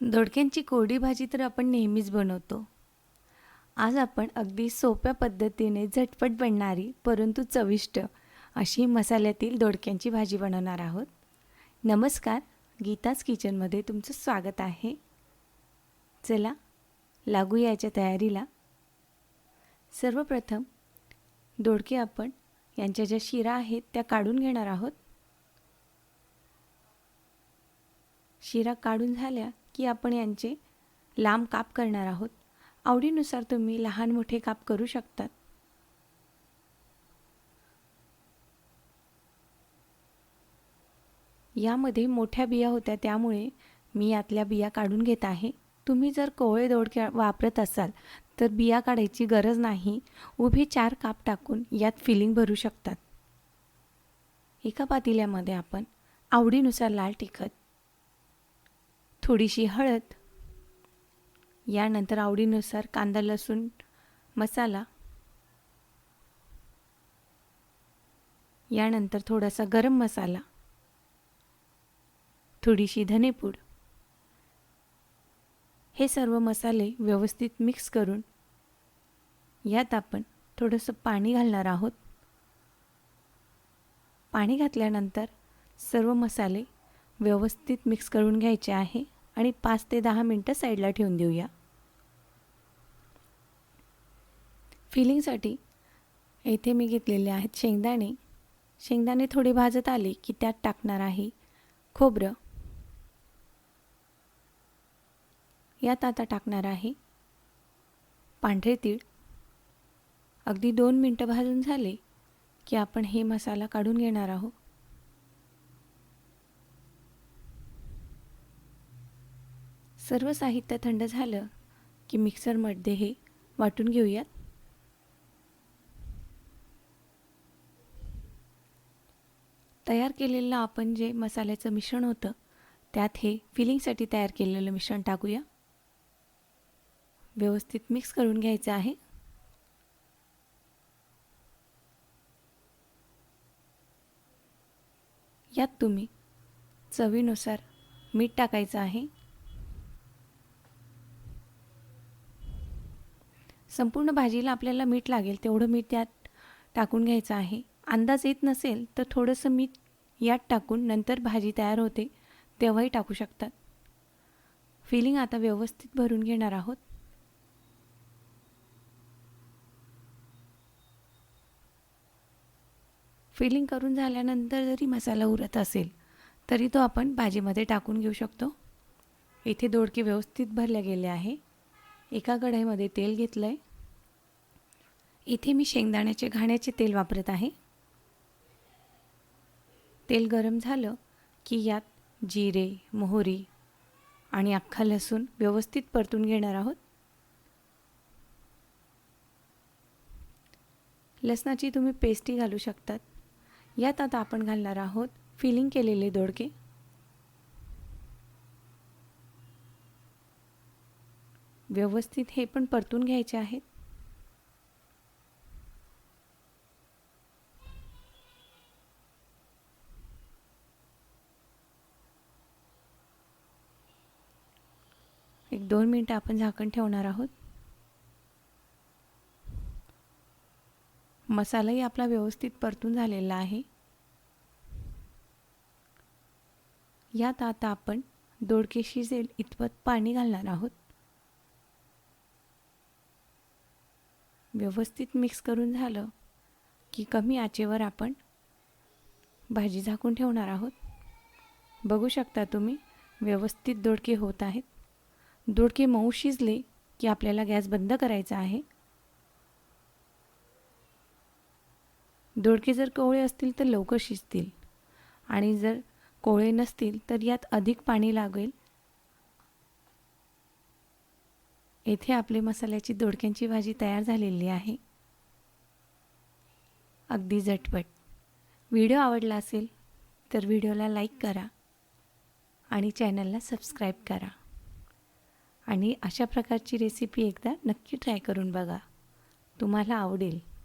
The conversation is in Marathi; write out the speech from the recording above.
दोडक्यांची कोरडी भाजी तर आपण नेहमीच बनवतो. आज आपण अगदी सोप्या पद्धतीने झटपट बनणारी परंतु चविष्ट अशी मसाल्यातील दोडक्यांची भाजी बनवणार आहोत. नमस्कार गीताज किचनमध्ये तुमचं स्वागत आहे. चला लागू याच्या तयारीला. सर्वप्रथम दोडके आपण यांच्या ज्या शिरा आहेत त्या काढून घेणार आहोत. शिरा काढून झाल्या की आपण यांचे लांब काप करणार आहोत. आवडीनुसार तुम्ही लहान मोठे काप करू शकतात. यामध्ये मोठ्या बिया होत्या त्यामुळे मी यातल्या बिया काढून घेत आहे. तुम्ही जर कोवळे दोडके वापरत असाल तर बिया काढायची गरज नाही. उभे चार काप टाकून यात फिलिंग भरू शकतात. एका पातेल्यामध्ये आपण आवडीनुसार लाल तिखट थोडीशी हळद यानंतर आवडीनुसार कांदा लसूण मसाला यानंतर थोडासा गरम मसाला थोडीशी धनेपूड. हे सर्व मसाले व्यवस्थित मिक्स करून यात आपण थोडंसं पाणी घालणार आहोत. पाणी घातल्यानंतर सर्व मसाले व्यवस्थित मिक्स करून घ्यायचे आहे. आणि पाच ते दहा मिनटं साईडला ठेवून देऊया. फिलिंगसाठी येथे मी घेतलेले आहेत शेंगदाणे. शेंगदाणे थोडे भाजत आले की त्यात टाकणार आहे खोबरं. यात आता टाकणार आहे पांढरे तीळ. अगदी दोन मिनटं भाजून झाले की आपण हे मसाला काढून घेणार आहोत. सर्व साहित्य थंड झालं की मिक्सरमध्ये हे वाटून घेऊयात. तयार केलेलं आपण जे मसाल्याचं मिश्रण होतं त्यात हे फिलिंगसाठी तयार केलेलं मिश्रण टाकूया. व्यवस्थित मिक्स करून घ्यायचं आहे. यात तुम्ही चवीनुसार मीठ टाकायचं आहे. संपूर्ण भाजीला आपल्याला मीठ लागेल तेवढं मीठ त्यात टाकून घ्यायचं आहे. अंदाज येत नसेल तर थोडंसं मीठ यात टाकून नंतर भाजी तयार होते तेव्हाही टाकू शकतात. फिलिंग आता व्यवस्थित भरून घेणार आहोत. फिलिंग करून झाल्यानंतर जरी मसाला उरत असेल तरी तो आपण भाजीमध्ये टाकून घेऊ शकतो. इथे दोडके व्यवस्थित भरले गेले आहे. एका कढईमध्ये तेल घेतलं आहे इथे मी शेंगदाण्याचे घाण्याचे तेल वापरत आहे. तेल गरम झालं की यात जिरे मोहरी आणि अख्खा लसूण व्यवस्थित परतून घेणार आहोत. लसणाची तुम्ही पेस्टी घालू शकतात. यात आता आपण घालणार आहोत फिलिंग केलेले दोडके. व्यवस्थित हे पण परतून घ्यायचे आहेत. एक दोन मिनटं आपण झाकण ठेवणार आहोत. मसालाही आपला व्यवस्थित परतून झालेला आहे. यात आता आपण दोडके शिजेल इतपत पाणी घालणार आहोत. व्यवस्थित मिक्स करून झालं की कमी आचेवर आपण भाजी झाकून ठेवणार आहोत. बघू शकता तुम्ही व्यवस्थित दोडके होत आहेत. दोडके मऊ शिजले की आपल्याला गॅस बंद करायचा आहे. दोडके जर कोवळे असतील तर लवकर शिजतील आणि जर कोवळे नसतील तर यात अधिक पाणी लागेल. येथे आपले मसाल्याची दोडक्यांची भाजी तयार झालेली आहे. अगदी झटपट. व्हिडिओ आवडला असेल तर व्हिडिओला लाईक करा आणि चॅनलला सबस्क्राईब करा. आणि अशा प्रकारची रेसिपी एकदा नक्की ट्राय करून बघा. तुम्हाला आवडेल.